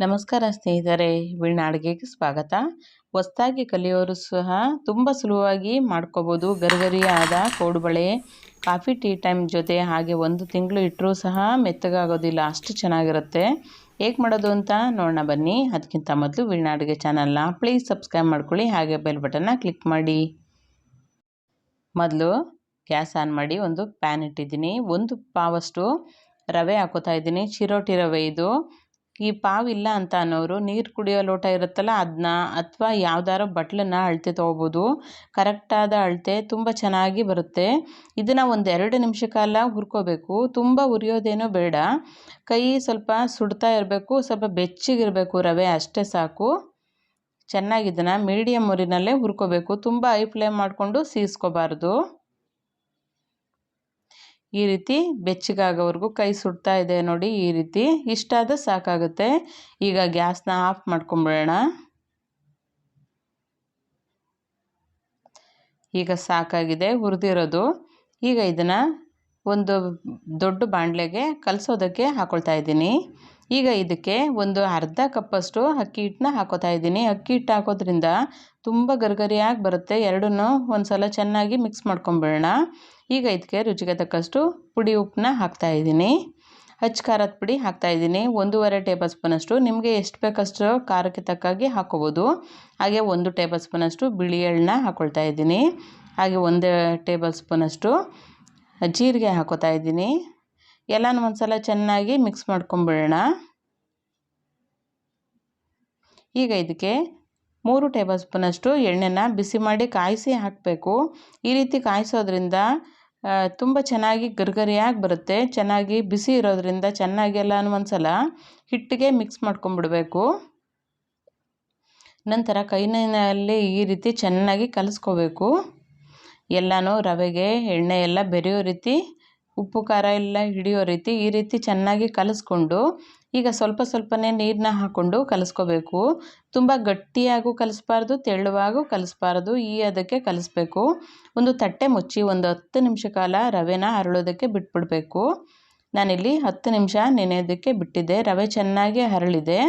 ನಮಸ್ಕಾರ ಸ್ನೇಹಿತರೆ ವೀಣ ಅಡುಗೆಗೆ ಸ್ವಾಗತ. ಹೊಸ್ದಾಗಿ ಕಲಿಯೋರು ಸಹ ತುಂಬ ಸುಲಭವಾಗಿ ಮಾಡ್ಕೋಬೋದು. ಗರಿಗರಿಯಾದ ಕೋಡುಬಳೆ, ಕಾಫಿ, ಟೀ ಟೈಮ್ ಜೊತೆ ಹಾಗೆ ಒಂದು ತಿಂಗಳು ಇಟ್ಟರೂ ಸಹ ಮೆತ್ತಗಾಗೋದಿಲ್ಲ, ಅಷ್ಟು ಚೆನ್ನಾಗಿರುತ್ತೆ. ಹೇಗೆ ಮಾಡೋದು ಅಂತ ನೋಡೋಣ ಬನ್ನಿ. ಅದಕ್ಕಿಂತ ಮೊದಲು ವೀಣ ಅಡುಗೆ ಚಾನಲ್ನ ಪ್ಲೀಸ್ ಸಬ್ಸ್ಕ್ರೈಬ್ ಮಾಡ್ಕೊಳ್ಳಿ, ಹಾಗೆ ಬೆಲ್ ಬಟನ್ನ ಕ್ಲಿಕ್ ಮಾಡಿ. ಮೊದಲು ಗ್ಯಾಸ್ ಆನ್ ಮಾಡಿ ಒಂದು ಪ್ಯಾನ್ ಇಟ್ಟಿದ್ದೀನಿ. ಒಂದು ಪಾವಷ್ಟು ರವೆ ಹಾಕೋತಾ ಇದ್ದೀನಿ. ಚಿರೋಟಿ ರವೆ ಇದು. ಈ ಪಾವಿಲ್ಲ ಅಂತ ಅನ್ನೋರು ನೀರು ಕುಡಿಯೋ ಲೋಟ ಇರುತ್ತಲ್ಲ ಅದನ್ನ ಅಥವಾ ಯಾವ್ದಾರು ಬಟ್ಲನ್ನ ಅಳತೆ ತೊಗೋಬೋದು. ಕರೆಕ್ಟಾದ ಅಳತೆ ತುಂಬ ಚೆನ್ನಾಗಿ ಬರುತ್ತೆ. ಇದನ್ನು ಒಂದು ಎರಡು ನಿಮಿಷ ಕಾಲ ಹುರ್ಕೋಬೇಕು. ತುಂಬ ಉರಿಯೋದೇನೋ ಬೇಡ. ಕೈ ಸ್ವಲ್ಪ ಸುಡ್ತಾ ಇರಬೇಕು, ಸ್ವಲ್ಪ ಬೆಚ್ಚಗಿರಬೇಕು ರವೆ ಅಷ್ಟೇ ಸಾಕು. ಚೆನ್ನಾಗಿ ಇದನ್ನು ಮೀಡಿಯಮ್ ಉರಿನಲ್ಲೇ ಹುರ್ಕೋಬೇಕು. ತುಂಬ ಐ ಫ್ಲೇಮ್ ಮಾಡಿಕೊಂಡು ಸೀಸ್ಕೋಬಾರ್ದು. ಈ ರೀತಿ ಬೆಚ್ಚಗಾಗೋವರೆಗೂ ಕೈ ಸುಡ್ತಾ ಇದೆ ನೋಡಿ ಈ ರೀತಿ. ಇಷ್ಟಾದ ಸಾಕಾಗುತ್ತೆ. ಈಗ ಗ್ಯಾಸ್ನ ಆಫ್ ಮಾಡ್ಕೊಂಬಿಡೋಣ. ಈಗ ಸಾಕಾಗಿದೆ, ಹುರಿದಿರೋದು. ಈಗ ಇದನ್ನು ಒಂದು ದೊಡ್ಡ ಬಾಣಲೆಗೆ ಕಲಸೋದಕ್ಕೆ ಹಾಕ್ಕೊಳ್ತಾ ಇದ್ದೀನಿ. ಈಗ ಇದಕ್ಕೆ ಒಂದು ಅರ್ಧ ಕಪ್ಪಷ್ಟು ಅಕ್ಕಿ ಹಿಟ್ಟನ್ನ ಹಾಕೋತಾ ಇದ್ದೀನಿ. ಅಕ್ಕಿ ಹಿಟ್ಟು ಹಾಕೋದ್ರಿಂದ ತುಂಬ ಗರಿಗರಿಯಾಗಿ ಬರುತ್ತೆ. ಎರಡನ್ನೂ ಒಂದು ಸಲ ಚೆನ್ನಾಗಿ ಮಿಕ್ಸ್ ಮಾಡ್ಕೊಂಬಿಡೋಣ. ಈಗ ಇದಕ್ಕೆ ರುಚಿಗೆ ತಕ್ಕಷ್ಟು ಪುಡಿ ಉಪ್ಪನ್ನ ಹಾಕ್ತಾ ಇದ್ದೀನಿ. ಹಚ್ಚ ಖಾರದ ಪುಡಿ ಹಾಕ್ತಾಯಿದ್ದೀನಿ ಒಂದೂವರೆ ಟೇಬಲ್ ಸ್ಪೂನಷ್ಟು. ನಿಮಗೆ ಎಷ್ಟು ಬೇಕಷ್ಟು ಖಾರಕ್ಕೆ ತಕ್ಕಾಗಿ ಹಾಕೋಬೋದು. ಹಾಗೆ ಒಂದು ಟೇಬಲ್ ಸ್ಪೂನಷ್ಟು ಬಿಳಿ ಎಳ್ಳನ್ನ ಹಾಕ್ಕೊಳ್ತಾ ಇದ್ದೀನಿ. ಹಾಗೆ ಒಂದು ಟೇಬಲ್ ಸ್ಪೂನಷ್ಟು ಜೀರಿಗೆ ಹಾಕೋತಾ ಇದ್ದೀನಿ. ಎಲ್ಲನೂ ಒಂದು ಸಲ ಚೆನ್ನಾಗಿ ಮಿಕ್ಸ್ ಮಾಡ್ಕೊಂಬಿಡೋಣ. ಈಗ ಇದಕ್ಕೆ ಮೂರು ಟೇಬಲ್ ಸ್ಪೂನಷ್ಟು ಎಣ್ಣೆನ ಬಿಸಿ ಮಾಡಿ ಕಾಯಿಸಿ ಹಾಕಬೇಕು. ಈ ರೀತಿ ಕಾಯಿಸೋದ್ರಿಂದ ತುಂಬ ಚೆನ್ನಾಗಿ ಗರ್ಗರಿಯಾಗಿ ಬರುತ್ತೆ. ಚೆನ್ನಾಗಿ ಬಿಸಿ ಇರೋದ್ರಿಂದ ಚೆನ್ನಾಗಿ ಎಲ್ಲನೂ ಒಂದು ಸಲ ಹಿಟ್ಟಿಗೆ ಮಿಕ್ಸ್ ಮಾಡ್ಕೊಂಬಿಡಬೇಕು. ನಂತರ ಕೈನಲ್ಲಿ ಈ ರೀತಿ ಚೆನ್ನಾಗಿ ಕಲಿಸ್ಕೋಬೇಕು. ಎಲ್ಲನೂ ರವೆಗೆ, ಎಣ್ಣೆ ಎಲ್ಲ ಬೆರೆಯೋ ರೀತಿ ಉಪ್ಪು, ಖಾರ ಎಲ್ಲ ಹಿಡಿಯೋ ರೀತಿ ಈ ರೀತಿ ಚೆನ್ನಾಗಿ ಕಲಸ್ಕೊಂಡು ಈಗ ಸ್ವಲ್ಪ ಸ್ವಲ್ಪನೇ ನೀರನ್ನ ಹಾಕ್ಕೊಂಡು ಕಲಿಸ್ಕೋಬೇಕು. ತುಂಬ ಗಟ್ಟಿಯಾಗೂ ಕಲಿಸ್ಬಾರ್ದು, ತೆಳುವಾಗೂ ಕಲಿಸ್ಬಾರ್ದು, ಈ ಅದಕ್ಕೆ ಕಲಿಸ್ಬೇಕು. ಒಂದು ತಟ್ಟೆ ಮುಚ್ಚಿ ಒಂದು ಹತ್ತು ನಿಮಿಷ ಕಾಲ ರವೆನ ಹರಳೋದಕ್ಕೆ ಬಿಟ್ಬಿಡಬೇಕು. ನಾನಿಲ್ಲಿ ಹತ್ತು ನಿಮಿಷ ನೆನೆಯೋದಕ್ಕೆ ಬಿಟ್ಟಿದ್ದೆ. ರವೆ ಚೆನ್ನಾಗಿ ಹರಳಿದೆ.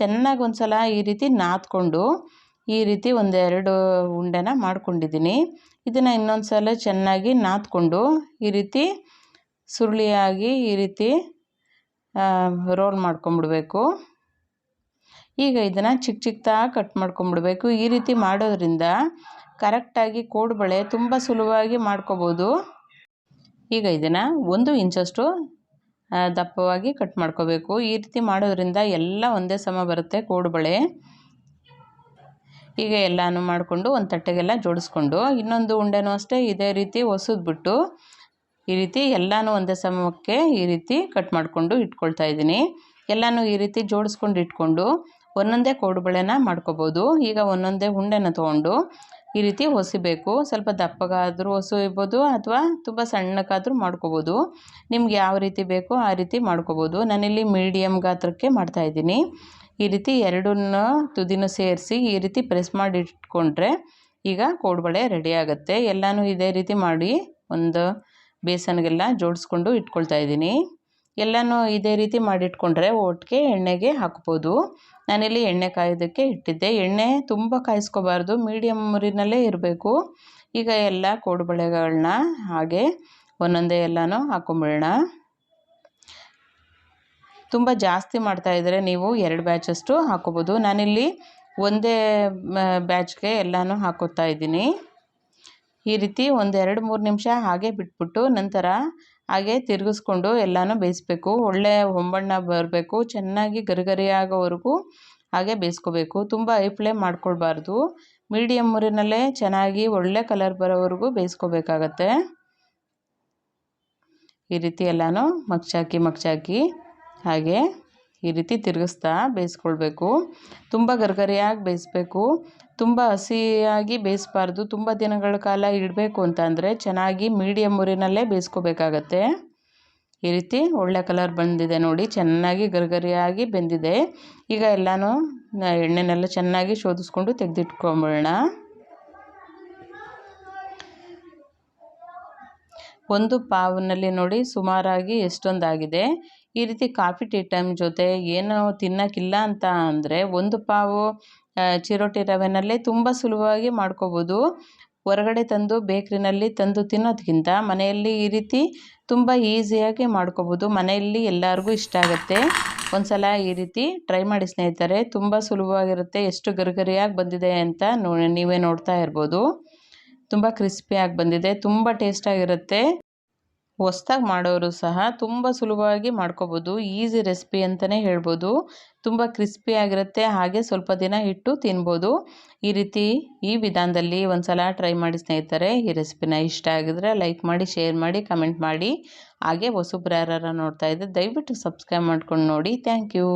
ಚೆನ್ನಾಗಿ ಒಂದು ಸಲ ಈ ರೀತಿ ನಾದ್ಕೊಂಡು ಈ ರೀತಿ ಒಂದೆರಡು ಉಂಡೆನ ಮಾಡ್ಕೊಂಡಿದ್ದೀನಿ. ಇದನ್ನು ಇನ್ನೊಂದು ಸಲ ಚೆನ್ನಾಗಿ ನಾದ್ಕೊಂಡು ಈ ರೀತಿ ಸುರುಳಿಯಾಗಿ ಈ ರೀತಿ ರೋಲ್ ಮಾಡ್ಕೊಂಬಿಡ್ಬೇಕು. ಈಗ ಇದನ್ನು ಚಿಕ್ಕ ಚಿಕ್ಕದಾಗಿ ಕಟ್ ಮಾಡ್ಕೊಂಬಿಡಬೇಕು. ಈ ರೀತಿ ಮಾಡೋದ್ರಿಂದ ಕರೆಕ್ಟಾಗಿ ಕೋಡುಬಳೆ ತುಂಬ ಸುಲಭವಾಗಿ ಮಾಡ್ಕೋಬೋದು. ಈಗ ಇದನ್ನು ಒಂದು ಇಂಚಷ್ಟು ದಪ್ಪವಾಗಿ ಕಟ್ ಮಾಡ್ಕೋಬೇಕು. ಈ ರೀತಿ ಮಾಡೋದ್ರಿಂದ ಎಲ್ಲ ಒಂದೇ ಸಮ ಬರುತ್ತೆ ಕೋಡುಬಳೆ ಈಗ ಎಲ್ಲನೂ ಮಾಡಿಕೊಂಡು ಒಂದು ತಟ್ಟೆಗೆಲ್ಲ ಜೋಡಿಸ್ಕೊಂಡು ಇನ್ನೊಂದು ಉಂಡೆನೂ ಅಷ್ಟೇ ಇದೇ ರೀತಿ ಹೊಸದ್ಬಿಟ್ಟು ಈ ರೀತಿ ಎಲ್ಲನೂ ಒಂದೇ ಸಮಕ್ಕೆ ಈ ರೀತಿ ಕಟ್ ಮಾಡಿಕೊಂಡು ಇಟ್ಕೊಳ್ತಾ ಇದ್ದೀನಿ. ಎಲ್ಲನೂ ಈ ರೀತಿ ಜೋಡಿಸ್ಕೊಂಡು ಇಟ್ಕೊಂಡು ಒಂದೊಂದೇ ಕೋಡುಬಳೆನ ಮಾಡ್ಕೋಬೋದು. ಈಗ ಒಂದೊಂದೇ ಉಂಡೆನ ತೊಗೊಂಡು ಈ ರೀತಿ ಹೊಸಿಬೇಕು. ಸ್ವಲ್ಪ ದಪ್ಪಗಾದರೂ ಹೊಸಿಬೋದು ಅಥವಾ ತುಂಬ ಸಣ್ಣಕ್ಕಾದರೂ ಮಾಡ್ಕೋಬೋದು. ನಿಮ್ಗೆ ಯಾವ ರೀತಿ ಬೇಕೋ ಆ ರೀತಿ ಮಾಡ್ಕೋಬೋದು. ನಾನಿಲ್ಲಿ ಮೀಡಿಯಮ್ ಗಾತ್ರಕ್ಕೆ ಮಾಡ್ತಾಯಿದ್ದೀನಿ ಈ ರೀತಿ ಎರಡನ್ನ ತುದಿನ ಸೇರಿಸಿ ಈ ರೀತಿ ಪ್ರೆಸ್ ಮಾಡಿ ಇಟ್ಕೊಂಡ್ರೆ ಈಗ ಕೋಡುಬಳೆ ರೆಡಿ ಆಗುತ್ತೆ. ಎಲ್ಲನೂ ಇದೇ ರೀತಿ ಮಾಡಿ ಒಂದು ಬೇಸನ್ಗೆಲ್ಲ ಜೋಡಿಸ್ಕೊಂಡು ಇಟ್ಕೊಳ್ತಾ ಇದ್ದೀನಿ. ಎಲ್ಲನೂ ಇದೇ ರೀತಿ ಮಾಡಿಟ್ಕೊಂಡ್ರೆ ಒಟ್ಟಿಗೆ ಎಣ್ಣೆಗೆ ಹಾಕ್ಬೋದು. ನಾನಿಲ್ಲಿ ಎಣ್ಣೆ ಕಾಯೋದಕ್ಕೆ ಇಟ್ಟಿದ್ದೆ. ಎಣ್ಣೆ ತುಂಬ ಕಾಯಿಸ್ಕೋಬಾರ್ದು. ಮೀಡಿಯಮ್ ಮುರಿನಲ್ಲೇ ಇರಬೇಕು. ಈಗ ಎಲ್ಲ ಕೋಡುಬಳೆಗಳನ್ನ ಹಾಗೆ ಒಂದೊಂದೇ ಎಲ್ಲನೂ ಹಾಕೊಂಬಿಡೋಣ. ತುಂಬ ಜಾಸ್ತಿ ಮಾಡ್ತಾಯಿದ್ರೆ ನೀವು ಎರಡು ಬ್ಯಾಚಷ್ಟು ಹಾಕೋಬೋದು. ನಾನಿಲ್ಲಿ ಒಂದೇ ಬ್ಯಾಚ್ಗೆ ಎಲ್ಲನೂ ಹಾಕೋತಾ ಇದ್ದೀನಿ. ಈ ರೀತಿ ಒಂದು ಎರಡು ಮೂರು ನಿಮಿಷ ಹಾಗೆ ಬಿಟ್ಬಿಟ್ಟು ನಂತರ ಹಾಗೆ ತಿರುಗಿಸ್ಕೊಂಡು ಎಲ್ಲನೂ ಬೇಯಿಸ್ಬೇಕು. ಒಳ್ಳೆಯ ಹೊಂಬಣ್ಣ ಬರಬೇಕು, ಚೆನ್ನಾಗಿ ಗರಿಗರಿ ಆಗೋವರೆಗೂ ಹಾಗೆ ಬೇಯಿಸ್ಕೋಬೇಕು. ತುಂಬ ಐ ಮಾಡ್ಕೊಳ್ಬಾರ್ದು. ಮೀಡಿಯಮ್ ಮುರಿನಲ್ಲೇ ಚೆನ್ನಾಗಿ ಒಳ್ಳೆ ಕಲರ್ ಬರೋವರೆಗೂ ಬೇಯಿಸ್ಕೋಬೇಕಾಗತ್ತೆ. ಈ ರೀತಿ ಎಲ್ಲನೂ ಮಗ್ಚಾಕಿ ಮಗ್ಚಾಕಿ ಹಾಗೆ ಈ ರೀತಿ ತಿರುಗಿಸ್ತಾ ಬೇಯಿಸ್ಕೊಳ್ಬೇಕು. ತುಂಬ ಗರ್ಗರಿಯಾಗಿ ಬೇಯಿಸ್ಬೇಕು. ತುಂಬ ಹಸಿಯಾಗಿ ಬೇಯಿಸ್ಬಾರ್ದು. ತುಂಬ ದಿನಗಳ ಕಾಲ ಇಡಬೇಕು ಅಂತಂದರೆ ಚೆನ್ನಾಗಿ ಮೀಡಿಯಮ್ ಉರಿನಲ್ಲೇ ಬೇಯಿಸ್ಕೋಬೇಕಾಗತ್ತೆ. ಈ ರೀತಿ ಒಳ್ಳೆ ಕಲರ್ ಬಂದಿದೆ ನೋಡಿ. ಚೆನ್ನಾಗಿ ಗರ್ಗರಿಯಾಗಿ ಬೆಂದಿದೆ. ಈಗ ಎಲ್ಲನೂ ಎಣ್ಣೆನೆಲ್ಲ ಚೆನ್ನಾಗಿ ಶೋಧಿಸ್ಕೊಂಡು ತೆಗೆದಿಟ್ಕೊಂಬಿಡೋಣ ಒಂದು ಪಾವಿನಲ್ಲಿ ನೋಡಿ ಸುಮಾರಾಗಿ ಎಷ್ಟೊಂದಾಗಿದೆ. ಈ ರೀತಿ ಕಾಫಿ, ಟೀ ಟೈಮ್ ಜೊತೆ ಏನು ತಿನ್ನೋಕ್ಕಿಲ್ಲ ಅಂತ ಅಂದರೆ ಒಂದು ಪಾವು ಚಿರೋಟಿ ರವೆನಲ್ಲೇ ತುಂಬ ಸುಲಭವಾಗಿ ಮಾಡ್ಕೋಬೋದು. ಹೊರಗಡೆ ತಂದು ಬೇಕ್ರಿನಲ್ಲಿ ತಂದು ತಿನ್ನೋದಕ್ಕಿಂತ ಮನೆಯಲ್ಲಿ ಈ ರೀತಿ ತುಂಬ ಈಸಿಯಾಗಿ ಮಾಡ್ಕೋಬೋದು. ಮನೆಯಲ್ಲಿ ಎಲ್ಲರಿಗೂ ಇಷ್ಟ ಆಗುತ್ತೆ. ಒಂದು ಸಲ ಈ ರೀತಿ ಟ್ರೈ ಮಾಡಿ ಸ್ನೇಹಿತರೆ, ತುಂಬ ಸುಲಭವಾಗಿರುತ್ತೆ. ಎಷ್ಟು ಗರಿಗರಿಯಾಗಿ ಬಂದಿದೆ ಅಂತ ನೋ, ನೀವೇ ನೋಡ್ತಾ ಇರ್ಬೋದು. ತುಂಬ ಕ್ರಿಸ್ಪಿಯಾಗಿ ಬಂದಿದೆ, ತುಂಬ ಟೇಸ್ಟಾಗಿರುತ್ತೆ ಹೊಸ್ದಾಗಿ ಮಾಡೋರು ಸಹ ತುಂಬ ಸುಲಭವಾಗಿ ಮಾಡ್ಕೋಬೋದು ಈಸಿ ರೆಸಿಪಿ ಅಂತಲೇ ಹೇಳ್ಬೋದು. ತುಂಬ ಕ್ರಿಸ್ಪಿಯಾಗಿರುತ್ತೆ ಹಾಗೆ ಸ್ವಲ್ಪ ದಿನ ಇಟ್ಟು ತಿನ್ಬೋದು. ಈ ರೀತಿ ಈ ವಿಧಾನದಲ್ಲಿ ಒಂದು ಸಲ ಟ್ರೈ ಮಾಡಿ ಸ್ನೇಹಿತರೆ, ಈ ರೆಸಿಪಿನ ಇಷ್ಟ ಆಗಿದ್ರೆ ಲೈಕ್ ಮಾಡಿ ಶೇರ್ ಮಾಡಿ ಕಮೆಂಟ್ ಮಾಡಿ. ಹಾಗೆ ಹೊಸಬ್ರು ಯಾರು ನೋಡ್ತಾ ಇದ್ದರೆ ದಯವಿಟ್ಟು ಸಬ್ಸ್ಕ್ರೈಬ್ ಮಾಡ್ಕೊಂಡು ನೋಡಿ. Thank you